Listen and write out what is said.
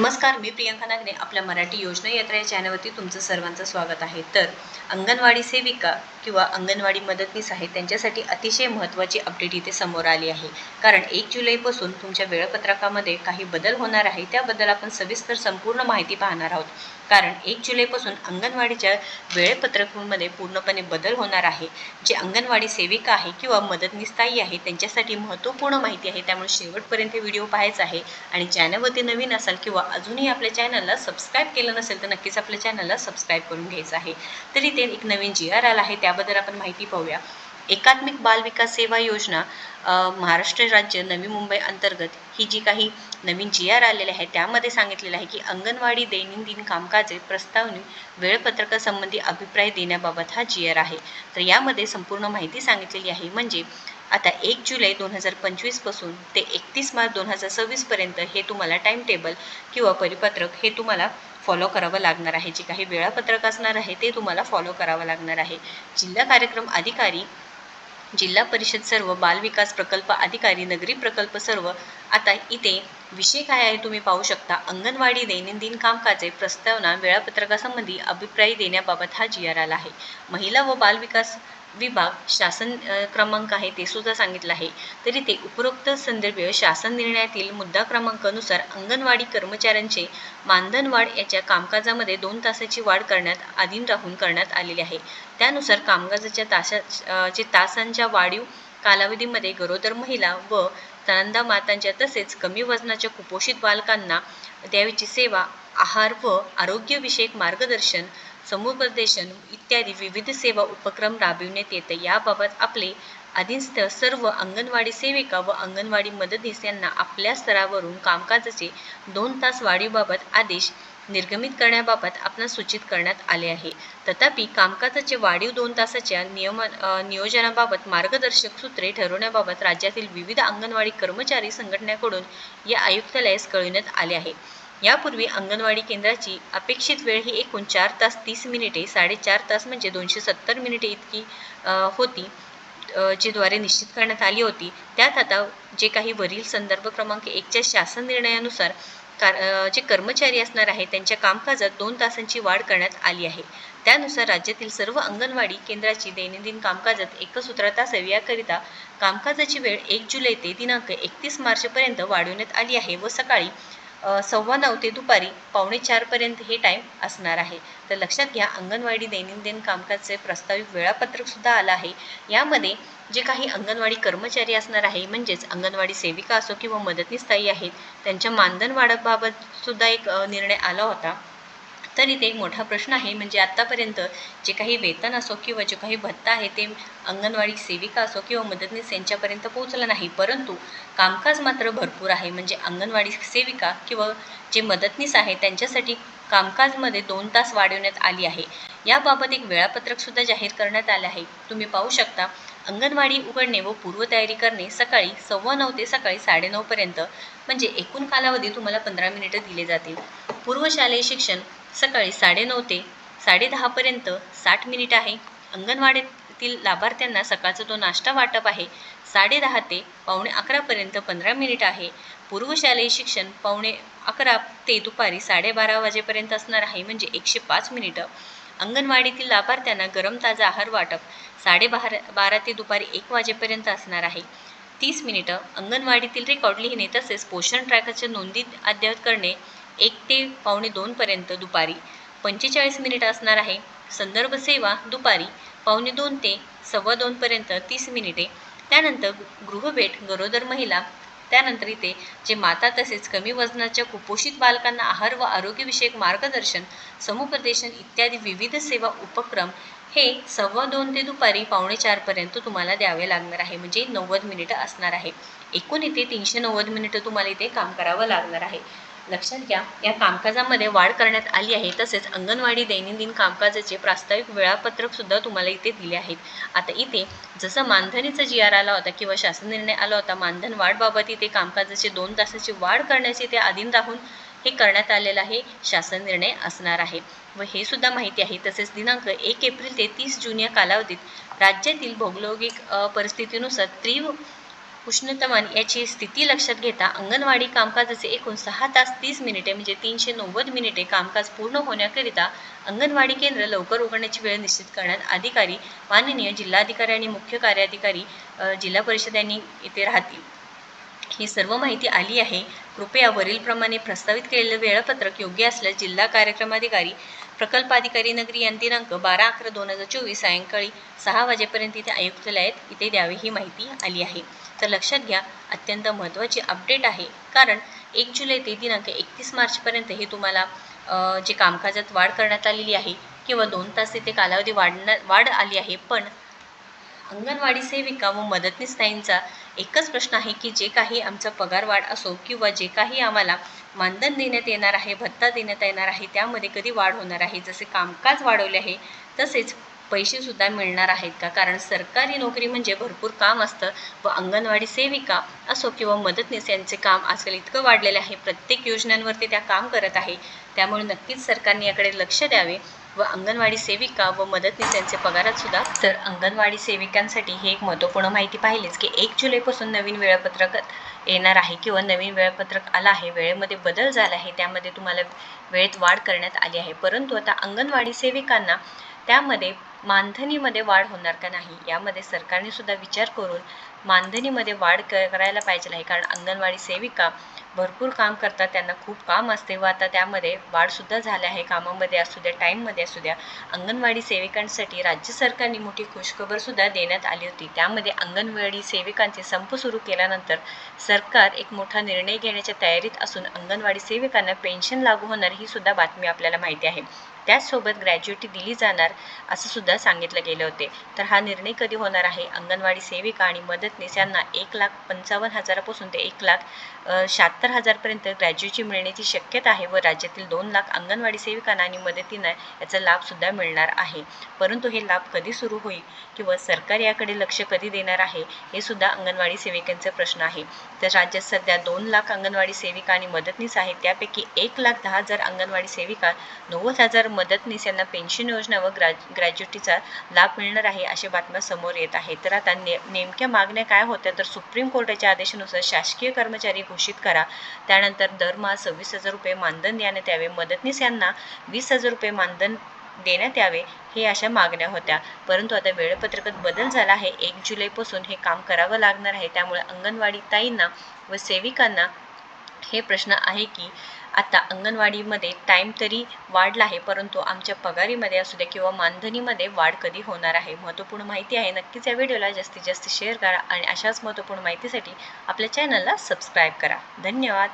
नमस्कार मी प्रियंका नागने आपल्या मराठी योजना यात्रा या चॅनलवरती तुमचं सर्वांचं स्वागत आहे. तर अंगणवाडी सेविका किंवा अंगणवाडी मदतनीस आहे त्यांच्यासाठी अतिशय महत्त्वाची अपडेट इथे समोर आली आहे. कारण एक जुलैपासून तुमच्या वेळापत्रकामध्ये काही बदल होणार आहे त्याबद्दल आपण सविस्तर संपूर्ण माहिती पाहणार आहोत. कारण एक जुलैपासून अंगणवाडीच्या वेळेपत्रकांमध्ये पूर्णपणे बदल होणार आहे. जे अंगणवाडी सेविका आहे किंवा मदतनीस ताई आहे त्यांच्यासाठी महत्त्वपूर्ण माहिती आहे. त्यामुळे शेवटपर्यंत व्हिडिओ पाहायचा आहे. आणि चॅनलवरती नवीन असाल किंवा अजूनही आपल्या चॅनलला सबस्क्राईब केलं नसेल तर नक्कीच आपल्या चॅनलला सबस्क्राईब करून घ्यायचं आहे. तरी ते एक नवीन जी आर आला आहे. त्याबद्दल आपण माहिती पाहूया. एकात्मिक बाल विकास सेवा योजना महाराष्ट्र राज्य नवी मुंबई अंतर्गत ही जी काही नवीन जी आर आलेली आहे त्यामध्ये सांगितलेलं आहे की अंगणवाडी दैनंदिन कामकाजे प्रस्तावनी वेळपत्रकासंबंधी अभिप्राय देण्याबाबत हा जी आर आहे. तर यामध्ये संपूर्ण माहिती सांगितलेली आहे. म्हणजे आता एक जुलै दोन हजार पंचवीसपासून ते एकतीस मार्च दोन हजार सव्वीसपर्यंत हे तुम्हाला टाईम टेबल किंवा परिपत्रक हे तुम्हाला फॉलो करावं लागणार आहे. जे काही वेळापत्रक असणार आहे ते तुम्हाला फॉलो करावं लागणार आहे. जिल्हा कार्यक्रम अधिकारी जिल्हा परिषद सर्व बालविकास प्रकल्प अधिकारी नगरी प्रकल्प सर्व आता इथे विषय काय आहे तुम्ही पाहू शकता. अंगणवाडी दैनंदिन कामकाजे प्रस्तावना वेळापत्रकासंबंधी अभिप्राय देण्याबाबत हा जी आर आला आहे. महिला व बालविकास विभाग शासन क्रमांक आहे ते सुद्धा सांगितलं आहे. तरी ते उपरोक्त संदर्भ शासन निर्णयातील मुद्दा क्रमांकानुसार अंगणवाडी कर्मचाऱ्यांचे मानधनवाढ याच्या कामकाजामध्ये दोन तासाची वाढ करण्यात आधीन राहून करण्यात आलेली आहे. त्यानुसार कामकाजाच्या तासा तासांच्या वाढीव कालावधीमध्ये गरोदर महिला व स्तनदा मातांच्या तसेच कमी वजनाच्या कुपोषित बालकांना द्यावीची सेवा आहार व आरोग्यविषयक मार्गदर्शन समुपदेशन इत्यादी विविध सेवा उपक्रम राबविण्यात येते. याबाबत आपले अधीनस्थ सर्व अंगणवाडी सेविका व अंगणवाडी मदतीस यांना आपल्या स्तरावरून कामकाजाचे दोन तास वाढीबाबत आदेश निर्गमित करण्याबाबत आपणास सूचित करण्यात आले आहे. तथापि कामकाजाचे वाढीव दोन तासाच्या नियम नियोजनाबाबत मार्गदर्शक सूत्रे ठरवण्याबाबत राज्यातील विविध अंगणवाडी कर्मचारी संघटनेकडून या आयुक्तालयास कळविण्यात आले आहे. यापूर्वी अंगणवाडी केंद्राची अपेक्षित वेळ ही एकूण चार तास तीस मिनिटे साडेचार तास म्हणजे दोनशे सत्तर मिनिटे इतकी होती अ, जी द्वारे निश्चित करण्यात आली होती. त्यात आता जे काही वरील संदर्भ क्रमांक एकच्या शासन निर्णयानुसार कार जे कर्मचारी असणार आहे त्यांच्या कामकाजात दोन तासांची वाढ करण्यात आली आहे. त्यानुसार राज्यातील सर्व अंगणवाडी केंद्राची दैनंदिन कामकाजात एकसूत्रात असावी याकरिता कामकाजाची वेळ एक जुलै ते दिनांक एकतीस मार्चपर्यंत वाढवण्यात आली आहे व सकाळी सव्वा नऊ ते दुपारी पावणे चारपर्यंत हे टाईम असणार आहे. तर लक्षात घ्या अंगणवाडी दैनंदिन कामकाजचे प्रस्तावित वेळापत्रकसुद्धा आलं आहे. यामध्ये जे काही अंगणवाडी कर्मचारी असणार आहे म्हणजेच अंगणवाडी सेविका असो किंवा मदतनीस ताई आहेत त्यांच्या मानधन वाढपबाबतसुद्धा एक निर्णय आला होता. तर इथे एक मोठा प्रश्न आहे. म्हणजे आत्तापर्यंत जे काही वेतन असो किंवा जे काही भत्ता आहे ते अंगणवाडी सेविका असो किंवा मदतनीस यांच्यापर्यंत पोहोचलं नाही. परंतु कामकाज मात्र भरपूर आहे. म्हणजे अंगणवाडी सेविका किंवा जे मदतनीस आहे त्यांच्यासाठी कामकाजमध्ये दोन तास वाढवण्यात आली आहे. याबाबत एक वेळापत्रकसुद्धा जाहीर करण्यात आलं आहे. तुम्ही पाहू शकता अंगणवाडी उघडणे व पूर्वतयारी करणे सकाळी सव्वा नऊ ते सकाळी साडेनऊपर्यंत म्हणजे एकूण कालावधी तुम्हाला पंधरा मिनिटं दिले जातील. पूर्वशालेय शिक्षण सकाळी साडेनऊ ते साडेदहापर्यंत साठ मिनिट आहे. अंगणवाडीत अंगणवाडीतील लाभार्थ्यांना सकाळचा तो नाश्ता वाटप आहे. साडेदहा ते पावणे अकरापर्यंत पंधरा मिनिट आहे. पूर्वशालेय शिक्षण पावणे अकरा ते दुपारी साडेबारा वाजेपर्यंत असणार आहे म्हणजे एकशे पाच मिनिटं. अंगणवाडीतील लाभार्थ्यांना गरम ताजा आहार वाटप साडेबारा बारा ते दुपारी एक वाजेपर्यंत असणार आहे. तीस मिनिटं अंगणवाडीतील रेकॉर्ड लिहिणे तसेच पोषण ट्रॅकरच्या नोंदी अद्ययावत करणे एक ते पावणे दोनपर्यंत दुपारी पंचेचाळीस मिनिटं असणार आहे. संदर्भ सेवा दुपारी पावणे दोन ते सव्वा दोनपर्यंत तीस मिनिटे. त्यानंतर गृहभेट गरोदर महिला. त्यानंतर इथे जे माता तसेच कमी वजनाच्या कुपोषित बालकांना आहार व आरोग्यविषयक मार्गदर्शन समुपदेशन इत्यादी विविध सेवा उपक्रम हे सव्वा दोन ते दुपारी पावणे चारपर्यंत तुम्हाला द्यावे लागणार आहे. म्हणजे नव्वद मिनिटं असणार आहे. एकूण इथे तीनशे नव्वद मिनिटं तुम्हाला इथे काम करावं लागणार आहे. लक्षात घ्या या कामकाजामध्ये वाढ करण्यात आली आहे. तसेच अंगणवाडी दैनंदिन कामकाजाचे प्रास्ताविक वेळापत्रक सुद्धा तुम्हाला इथे दिले आहेत. आता इथे जसं मानधनीचा जी आर आला होता किंवा शासन निर्णय आला होता मानधन वाढबाबत इथे कामकाजाचे दोन तासाची वाढ करण्याचे ते अधीन राहून हे करण्यात आलेलं आहे. शासन निर्णय असणार आहे. व हे सुद्धा माहिती आहे. तसेच दिनांक एक एप्रिल ते तीस जून या कालावधीत राज्यातील भौगोलिक परिस्थितीनुसार तीव्र उष्णतमान याची स्थिती लक्षात घेता अंगणवाडी कामकाजाचे एकूण सहा तास तीस मिनिटे म्हणजे तीनशे नव्वद मिनिटे कामकाज पूर्ण होण्याकरिता अंगणवाडी केंद्र लवकर उघडण्याची वेळ निश्चित करण्यात अधिकारी माननीय जिल्हाधिकारी आणि मुख्य कार्याधिकारी जिल्हा परिषद यांनी इथे राहतील. ही सर्व माहिती आली आहे. कृपया वरीलप्रमाणे प्रस्तावित केलेलं वेळापत्रक योग्य असल्यास जिल्हा कार्यक्रमाधिकारी प्रकल्पाधिकारी नगरी यांनी दिनांक बारा अकरा दोन हजार चोवीस सायंकाळी सहा वाजेपर्यंत इथे आयुक्तालयात इथे द्यावी ही माहिती आली आहे. तर लक्षात घ्या अत्यंत महत्त्वाची अपडेट आहे. कारण एक जुलै ते दिनांक एकतीस मार्चपर्यंत हे तुम्हाला जे कामकाजात वाढ करण्यात आलेली आहे किंवा दोन तास इथे कालावधी वाढण्या वाढ आली आहे. पण अंगणवाडी सेविका व मदतनीस ताईंचा एकच प्रश्न आहे की जे काही आमचा पगार वाढ असो किंवा जे काही आम्हाला मानधन देण्यात येणार आहे भत्ता देण्यात येणार आहे त्यामध्ये कधी वाढ होणार आहे जसे कामकाज वाढवले आहे तसेच पैसेसुद्धा मिळणार आहेत का? कारण सरकारी नोकरी म्हणजे भरपूर काम असतं व अंगणवाडी सेविका असो किंवा मदतनीस यांचे काम आजकाल इतकं वाढलेले आहे प्रत्येक योजनांवरती त्या काम करत आहे. त्यामुळे नक्कीच सरकारने याकडे लक्ष द्यावे. व अंगणवाडी सेविका व मदतनीस यांचे पगारात सुद्धा. तर अंगणवाडी सेविकांसाठी ही एक महत्त्वपूर्ण माहिती पाहिलीच की एक जुलैपासून नवीन वेळापत्रक येणार आहे किंवा नवीन वेळापत्रक आलं आहे वेळेमध्ये बदल झाला आहे त्यामध्ये तुम्हाला वेळेत वाढ करण्यात आली आहे. परंतु आता अंगणवाडी सेविकांना त्यामध्ये मानधनीमध्ये वाढ होणार का नाही यामध्ये सरकारने सुद्धा विचार करून मानधनीमध्ये वाढ करायला पाहिजे आहे कारण अंगणवाडी सेविका भरपूर काम करतात त्यांना खूप काम असते व आता त्यामध्ये वाढसुद्धा झाले आहे. कामामध्ये असू द्या टाईममध्ये असू द्या अंगणवाडी सेविकांसाठी राज्य सरकारने मोठी खुशखबरसुद्धा देण्यात आली होती. त्यामध्ये अंगणवाडी सेविकांचे संप सुरू केल्यानंतर सरकार एक मोठा निर्णय घेण्याच्या तयारीत असून अंगणवाडी सेविकांना पेन्शन लागू होणार ही सुद्धा बातमी आपल्याला माहिती आहे. त्याचसोबत ग्रॅज्युएटी दिली जाणार असं सुद्धा सांगितले गेले होते. तर हा निर्णय कधी होणार आहे? अंगणवाडी सेविका आणि मदतनीस यांना एक लाख पंचावन्न हजारापासून ते एक लाख शहात्तर हजारपर्यंत ग्रॅज्युटी मिळण्याची शक्यता आहे व राज्यातील दोन लाख अंगणवाडी सेविकांना आणि मदतींना याचा लाभसुद्धा मिळणार आहे. परंतु हे लाभ कधी सुरू होईल किंवा सरकार याकडे लक्ष कधी देणार आहे हे सुद्धा अंगणवाडी सेविकांचा प्रश्न आहे. तर राज्यात सध्या दोन लाख अंगणवाडी सेविका आणि मदतनीस आहेत. त्यापैकी एक लाख दहा हजार अंगणवाडी सेविका नव्वद हजार मदतनीस यांना पेन्शन योजना व ग्रॅ ग्रॅज्युटीचा लाभ मिळणार आहे अशा बातम्या समोर येत आहे. तर आता ने नेमक्या मागण्या काय होत्या? तर सुप्रीम कोर्टाच्या आदेशानुसार शासकीय कर्मचारी घोषित करा. त्यानंतर दरमहा सव्वीस हजार रुपये मानधन देण्यात यावे मदतनीस यांना वीस हजार रुपये मानधन देण्यात यावे हे अशा मागण्या होत्या. परंतु आता वेळपत्रकात बदल झाला आहे. एक जुलैपासून हे काम करावं लागणार आहे. त्यामुळे अंगणवाडी ताईंना व सेविकांना हे प्रश्न आहे की आता अंगणवाडीमध्ये टाईम तरी वाढला आहे परंतु आमच्या पगारीमध्ये असू द्या किंवा मानधनीमध्ये वाढ कधी होणार आहे महत्त्वपूर्ण माहिती आहे. नक्कीच या व्हिडिओला जास्तीत जास्त शेअर करा आणि अशाच महत्त्वपूर्ण माहितीसाठी आपल्या चॅनलला सबस्क्राईब करा. धन्यवाद.